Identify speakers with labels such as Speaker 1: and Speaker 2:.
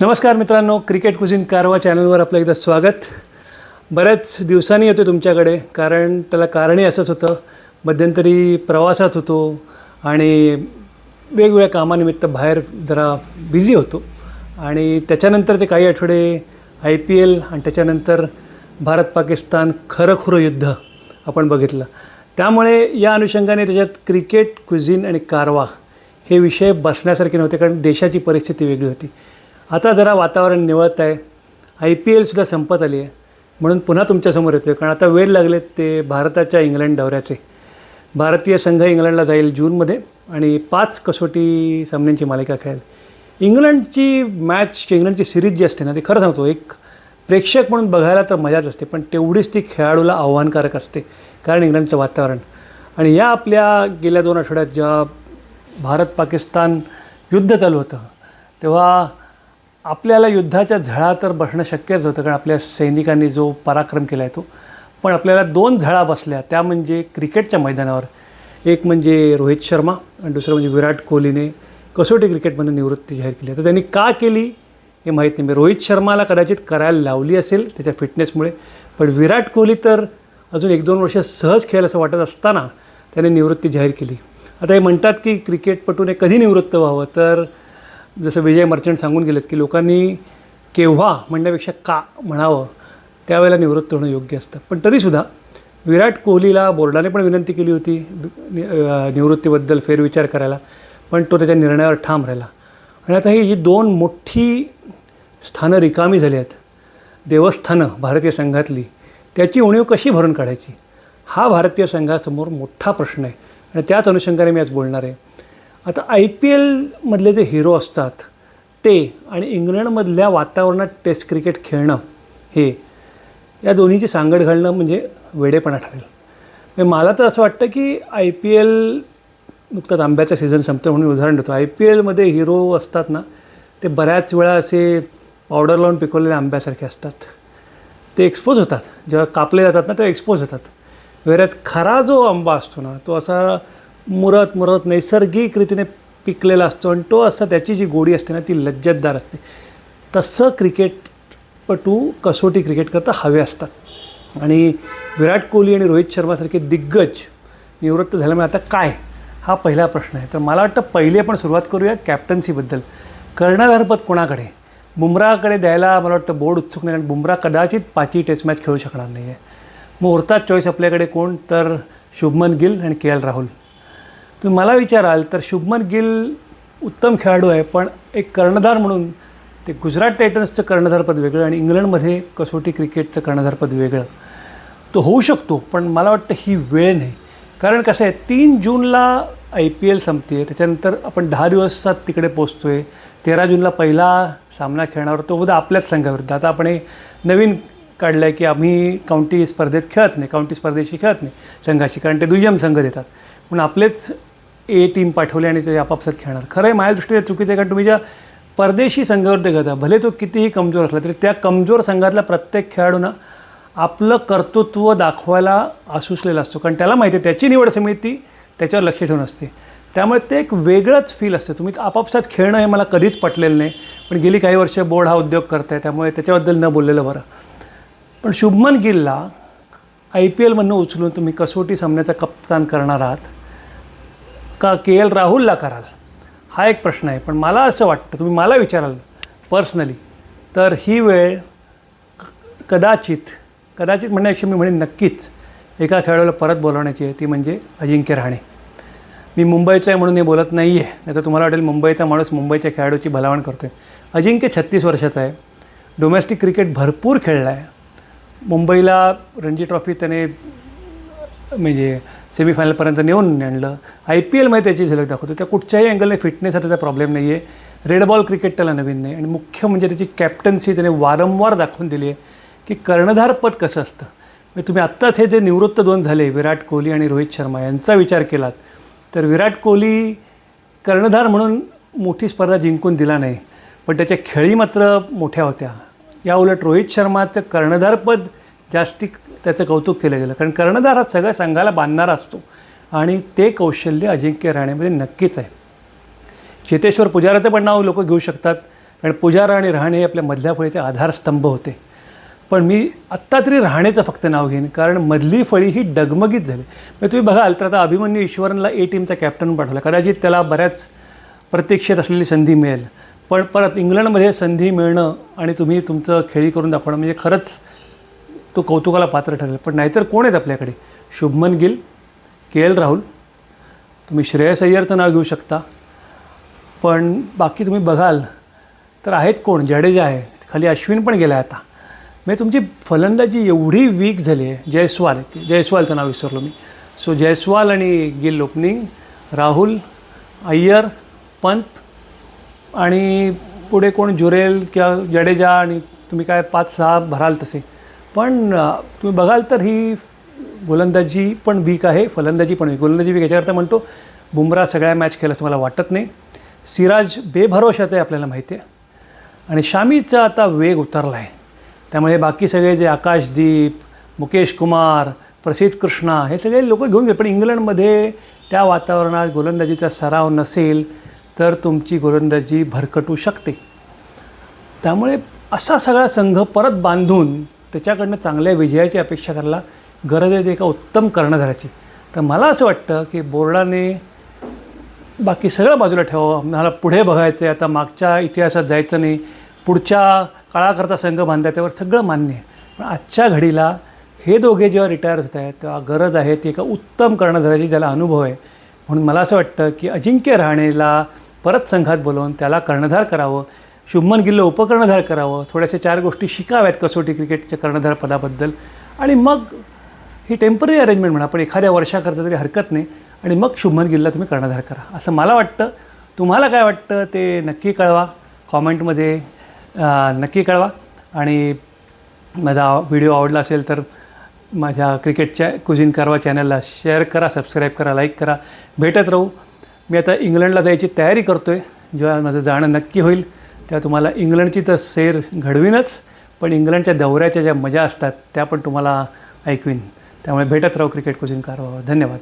Speaker 1: नमस्कार मित्रांनो क्रिकेट कुझिन कारवा चॅनलवर आपलं एकदा स्वागत. बऱ्याच दिवसांनी येतो तुमच्याकडे कारण त्याला कारणही असंच होतं. मध्यंतरी प्रवासात होतो आणि वेगवेगळ्या कामानिमित्त बाहेर जरा बिझी होतो. आणि त्याच्यानंतर ते काही आठवडे आय पी एल आणि त्याच्यानंतर भारत पाकिस्तान खरं खुरं युद्ध आपण बघितलं. त्यामुळे या अनुषंगाने त्याच्यात क्रिकेट क्विझिन आणि कारवा हे विषय बसण्यासारखे नव्हते कारण देशाची परिस्थिती वेगळी होती. आता जरा वातावरण निवळत आहे. आय पी एलसुद्धा संपत आली आहे. म्हणून पुन्हा तुमच्यासमोर येतो आहे कारण आता वेळ लागलेत ते भारताच्या इंग्लंड दौऱ्याचे. भारतीय संघ इंग्लंडला जाईल जूनमध्ये आणि पाच कसोटी सामन्यांची मालिका खेळेल. इंग्लंडची मॅच इंग्लंडची सिरीज जी असते ना ती खरं सांगतो एक प्रेक्षक म्हणून बघायला तर मजाच असते पण तेवढीच ती खेळाडूला आव्हानकारक असते कारण इंग्लंडचं वातावरण. आणि या आपल्या गेल्या दोन आठवड्यात जेव्हा भारत पाकिस्तान युद्ध चालू होतं तेव्हा आपल्याला युद्धाच्या झळा तर बसणं शक्यच होतं कारण आपल्या सैनिकांनी जो पराक्रम केला आहे तो. पण आपल्याला दोन झळा बसल्या त्या म्हणजे क्रिकेटच्या मैदानावर. एक म्हणजे रोहित शर्मा आणि दुसरं म्हणजे विराट कोहलीने कसोटी क्रिकेटमधून निवृत्ती जाहीर केली. तर त्यांनी का केली हे माहीत नाही. मी रोहित शर्माला कदाचित करायला लावली असेल त्याच्या फिटनेसमुळे पण विराट कोहली तर अजून एक दोन वर्ष सहज खेळ असं वाटत असताना त्याने निवृत्ती जाहीर केली. आता हे म्हणतात की क्रिकेटपटूने कधी निवृत्त व्हावं? तर जसं विजय मर्चंट सांगून गेलेत की लोकांनी केव्हा म्हणण्यापेक्षा का म्हणावं त्यावेळेला निवृत्त होणं योग्य असतं. पण तरीसुद्धा विराट कोहलीला बोर्डाने पण विनंती केली होती निवृत्तीबद्दल फेरविचार करायला पण तो त्याच्या निर्णयावर ठाम राहिला. आणि आता ही जी दोन मोठी स्थानं रिकामी झाली आहेत देवस्थानं भारतीय संघातली त्याची उणीव कशी भरून काढायची? हा भारतीय संघासमोर मोठा प्रश्न आहे. आणि त्याच अनुषंगाने मी आज बोलणार आहे. आता आय पी एलमधले जे हिरो असतात ते आणि इंग्लंडमधल्या वातावरणात टेस्ट क्रिकेट खेळणं हे या दोन्हीची सांगड घालणं म्हणजे वेडेपणा ठरेल. म्हणजे मला तर असं वाटतं की आय पी एल नुकताच आंब्याचा सीझन संपतो म्हणून उदाहरण देतो. आय पी एलमध्ये हिरो असतात ना ते बऱ्याच वेळा असे पावडर लावून पिकवलेल्या आंब्यासारखे असतात. ते एक्सपोज होतात. जेव्हा कापले जातात ना तेव्हा एक्सपोज होतात. वेऱ्यात खरा जो आंबा असतो ना तो असा मुरत मुरत नैसर्गिक रीतीने पिकलेला असतो. आणि तो असा त्याची जी गोडी असते ना ती लज्जतदार असते. तसं क्रिकेटपटू कसोटी क्रिकेट करता हवे असतात. आणि विराट कोहली आणि रोहित शर्मासारखे दिग्गज निवृत्त झाल्यामुळे आता काय? हा पहिला प्रश्न आहे. तर मला वाटतं पहिले आपण सुरुवात करूया कॅप्टन्सीबद्दल. कर्णधारपद कोणाकडे? बुमराकडे द्यायला मला वाटतं बोर्ड उत्सुक नाही कारण बुमरा कदाचित पाचही टेस्ट मॅच खेळू शकणार नाही आहे मग उरतात चॉईस आपल्याकडे कोण? तर शुभमन गिल आणि के एल राहुल. तुम्ही मला विचाराल तर शुभमन गिल उत्तम खेळाडू आहे पण एक कर्णधार म्हणून ते गुजरात टायटन्सचं कर्णधारपद वेगळं आणि इंग्लंडमध्ये कसोटी क्रिकेटचं कर्णधारपद वेगळं. तो होऊ शकतो पण मला वाटतं ही वेळ नाही. कारण कसं आहे तीन जूनला आय पी एल संपते त्याच्यानंतर आपण दहा दिवसात तिकडे पोचतो आहे तेरा जूनला पहिला सामना खेळणार तो उद्या आपल्याच संघाविरुद्ध आता आपण हे नवीन काढलं आहे की आम्ही काउंटी स्पर्धेत खेळत नाही काउंटी स्पर्धेशी खेळत नाही संघाशी कारण ते दुय्यम संघ देतात. म्हणून आपलेच ए टीम पाठवली आणि ते आपापसात खेळणार. खरं आहे माझ्या दृष्टीने चुकीचं आहे कारण तुम्ही ज्या परदेशी संघाविरुद्ध घेता भले तो कितीही कमजोर असला तरी त्या कमजोर संघातल्या प्रत्येक खेळाडूंना आपलं कर्तृत्व दाखवायला आसुसलेलं असतो. कारण त्याला माहिती आहे त्याची निवड समिती त्याच्यावर लक्ष ठेवून असते. त्यामुळे ते एक वेगळंच फील असतं. तुम्ही आपापसात खेळणं हे मला कधीच पटलेलं नाही पण गेली काही वर्ष बोर्ड हा उद्योग करताय त्यामुळे त्याच्याबद्दल न बोललेलं बरं. पण शुभमन गिलला आय पी एलमधनं उचलून तुम्ही कसोटी सामन्याचा कप्तान करणार आहात. का के एल राहुलला कराल? हा एक प्रश्न आहे. पण मला असं वाटतं तुम्ही मला विचाराल पर्सनली तर ही वेळ कदाचित कदाचित म्हणण्यापेक्षा मी म्हणेन नक्कीच एका खेळाडूला परत बोलावण्याची आहे ती म्हणजे अजिंक्य राहणे मी मुंबईचा आहे म्हणून हे बोलत नाही आहे नाही तर तुम्हाला वाटेल मुंबईचा माणूस मुंबईच्या खेळाडूची भलावण करतो आहे अजिंक्य छत्तीस वर्षाचा आहे. डोमेस्टिक क्रिकेट भरपूर खेळला आहे मुंबईला रणजी ट्रॉफी त्याने म्हणजे सेमीफायनलपर्यंत नेऊन आणलं. आय पी एलमध्ये त्याची झलक दाखवतो. त्या कुठच्याही अँगलने फिटनेस त्याचा प्रॉब्लेम नाही आहे रेड बॉल क्रिकेट त्याला नवीन नाही. आणि मुख्य म्हणजे त्याची कॅप्टन्सी त्याने वारंवार दाखवून दिली आहे की कर्णधार पद कसं असतं. म्हणजे तुम्ही आत्ताच हे जे निवृत्त दोन झाले विराट कोहली आणि रोहित शर्मा यांचा विचार केलात तर विराट कोहली कर्णधार म्हणून मोठी स्पर्धा जिंकून दिला नाही. पण त्याच्या खेळी मात्र मोठ्या होत्या. या उलट रोहित शर्माचं कर्णधारपद जास्ती त्याचं कौतुक केलं गेलं. कारण कर्णधार हा सगळ्या संघाला बांधणारा असतो. आणि ते कौशल्य अजिंक्य राहण्यामध्ये नक्कीच आहे. चेतेश्वर पुजाराचं पण नाव लोक घेऊ शकतात. कारण पुजारा आणि राहणे हे आपल्या मधल्या फळीचे आधारस्तंभ होते. पण मी आत्ता तरी राहण्याचं फक्त नाव घेईन. कारण मधली फळी ही डगमगीत झाली. म्हणजे तुम्ही बघाल तर आता अभिमन्यू ईश्वरनला ए टीमचा कॅप्टन पाठवला कदाचित त्याला बऱ्याच प्रतीक्षेत असलेली संधी मिळेल. पण परत इंग्लंडमध्ये संधी मिळणं आणि तुम्ही तुमचं खेळी करून दाखवणं म्हणजे खरंच तो कौतुकाला पात्र ठरेल. पण नाहीतर कोण आहेत आपल्याकडे? Shubman Gill K L Rahul. तुम्ही श्रेयस अय्यरचं नाव घेऊ शकता. पण बाकी तुम्ही बघाल तर आहेत कोण? जडेजा आहे. खाली अश्विन पण गेला आहे आता. म्हणजे तुमची फलंदाजी एवढी वीक झाली आहे. जयस्वाल जयस्वालचं नाव विसरलो मी. सो जयस्वाल आणि गिल ओपनिंग राहुल अय्यर पंत आणि पुढे कोण? जुरेल किंवा जडेजा आणि तुम्ही काय पाच सहा भराल तसे. पण तुम्ही बघाल तर ही गोलंदाजी पण वीक आहे फलंदाजी पण वीक. गोलंदाजी वीक याच्याकरता म्हणतो बुमरा सगळ्या मॅच खेळ असं मला वाटत नाही. सिराज बेभरोशाचं आहे आपल्याला माहिती आहे. आणि शामीचा आता वेग उतरला आहे त्यामुळे बाकी सगळे जे आकाशदीप मुकेश कुमार प्रसिद्ध कृष्णा हे सगळे लोक घेऊन गेले. पण इंग्लंडमध्ये त्या वातावरणात गोलंदाजीचा सराव नसेल तर तुमची गोलंदाजी भरकटू शकते. त्यामुळे असा सगळा संघ परत बांधून त्याच्याकडनं चांगल्या विजयाची अपेक्षा करायला गरज आहे एका उत्तम कर्णधाराची. तर मला असं वाटतं की बोर्डाने बाकी सगळं बाजूला ठेवावं. मला पुढे बघायचं आहे आता मागच्या इतिहासात जायचं नाही. पुढच्या काळाकरता संघ बांधायचा त्यावर सगळं मान्य आहे. पण आजच्या घडीला हे दोघे जेव्हा रिटायर होत आहेत तेव्हा गरज आहे ती एका उत्तम कर्णधाराची ज्याला अनुभव आहे. म्हणून मला असं वाटतं की अजिंक्य रहाणेला परत संघात बोलवून त्याला कर्णधार करावं. शुभमन गिलला उपकर्णधार करावं. थोड्याशा चार गोष्टी शिकाव्यात कसोटी क्रिकेटच्या कर्णधार पदाबद्दल. आणि मग ही टेंपररी अरेंजमेंट म्हणा पण एखाद्या वर्षाकरता तरी हरकत नाही. आणि मग शुभमन गिलला तुम्ही कर्णधार करा. असं मला वाटतं. तुम्हाला काय वाटतं ते नक्की कळवा. कॉमेंटमध्ये नक्की कळवा. आणि माझा व्हिडिओ आवडला असेल तर माझ्या क्रिकेटच्या कुझिन कारवा चॅनलला शेअर करा सबस्क्राईब करा लाईक करा. भेटत राहू. मी आता इंग्लंडला जायची तयारी करतो आहे जेव्हा माझं जाणं नक्की होईल. तेव्हा तुम्हाला इंग्लंडची तर सैर घडवीनच पण इंग्लंडच्या दौऱ्याच्या ज्या मजा असतात त्या पण तुम्हाला ऐकवीन. त्यामुळे भेटत राहू क्रिकेट कोचिंग कारवा धन्यवाद.